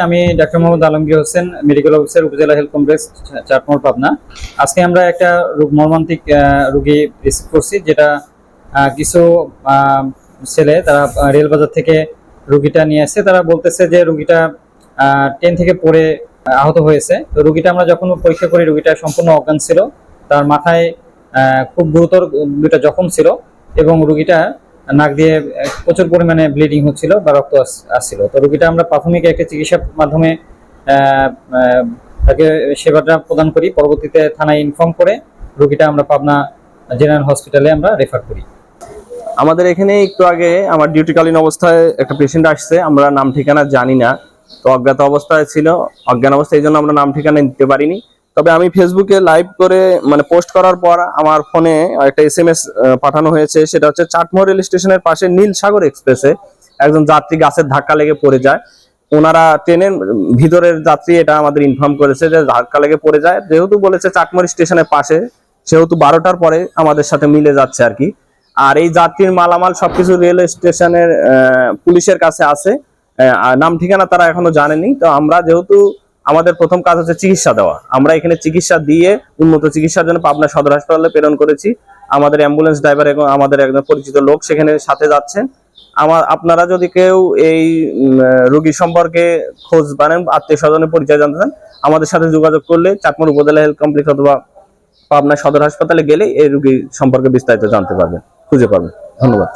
আমি doctor Mohammad Alamgir Hossain medical officer Upazila health complex Chatmohar Pabna. আজকে আমরা একটা রোগ- মর্মান্তিক রোগী রিসিভ করছি, যেটা কিছু ছেলে তারা রেলবাজার থেকে রুগীটা নিয়ে আসছে তারা বলতেছে যে রুগীটা ট্রেন থেকে পড়ে আহত হয়েছে। তো রুগীটা আমরা যখন পরীক্ষা করি, রুগীটা সম্পূর্ণ অজ্ঞান ছিল। তার মাথায় খুব গুরুতর দুটা জখম ছিল এবং রুগীটা নাক দিয়ে প্রচুর পরিমাণে ব্লিডিং হচ্ছিল বা রক্ত আস- আসছিল। তো রুগীটা আমরা প্রাথমিক একটা চিকিৎসার মাধ্যমে তাকে সেবাটা প্রদান করি। পরবর্তীতে থানায় ইনফর্ম করে রুগীটা আমরা পাবনা জেনারেল হসপিটালে আমরা রেফার করি। আমাদের এখানে একটু আগে আমার ডিউটিকালীন অবস্থায় একটা পেশেন্ট আসছে, আমরা নাম ঠিকানা জানি না। তো অজ্ঞাত অবস্থায় ছিল, অজ্ঞান অবস্থায় এই জন্য আমরা নাম ঠিকানা নিতে পারিনি। তবে আমি ফেসবুকে লাইভ করে মানে পোস্ট করার পর আমার ফোনে একটা এস এম এস পাঠানো হয়েছে। সেটা হচ্ছে চাটমোহর রেল স্টেশনের পাশে নীল সাগর এক্সপ্রেসে একজন যাত্রী গাছের ধাক্কা লেগে পড়ে যায়। ওনারা ট্রেনের ভিতরের যাত্রী এটা আমাদের ইনফর্ম করেছে যে ধাক্কা লেগে পড়ে যায়। যেহেতু বলেছে চাটমোহর স্টেশনের পাশে, সেহেতু বারোটার পরে আমাদের সাথে মিলে যাচ্ছে আর কি। আর এই যাত্রীর মালামাল সবকিছু রেল স্টেশনের পুলিশের কাছে আছে। নাম ঠিকানা তারা এখনও জানেনি। তো আমরা যেহেতু আমাদের প্রথম কাজ হচ্ছে চিকিৎসা দেওয়া। আমরা এখানে চিকিৎসা দিয়ে উন্নত চিকিৎসার জন্য পাবনা সদর হাসপাতালে প্রেরণ করেছি। আমাদের অ্যাম্বুলেন্স ড্রাইভার এবং আমাদের একজন পরিচিত লোক সেখানে সাথে যাচ্ছেন। আমার, আপনারা যদি কেউ এই রোগী সম্পর্কে খোঁজ পানেন, আত্মীয় স্বজনের পরিচয় জানতে চান, আমাদের সাথে যোগাযোগ করলে চাকমার উপজেলা হেলথ কমপ্লেক্স অথবা পাবনা সদর হাসপাতালে গেলে এই রোগী সম্পর্কে বিস্তারিত জানতে পারবেন, খুঁজে পাবেন। ধন্যবাদ।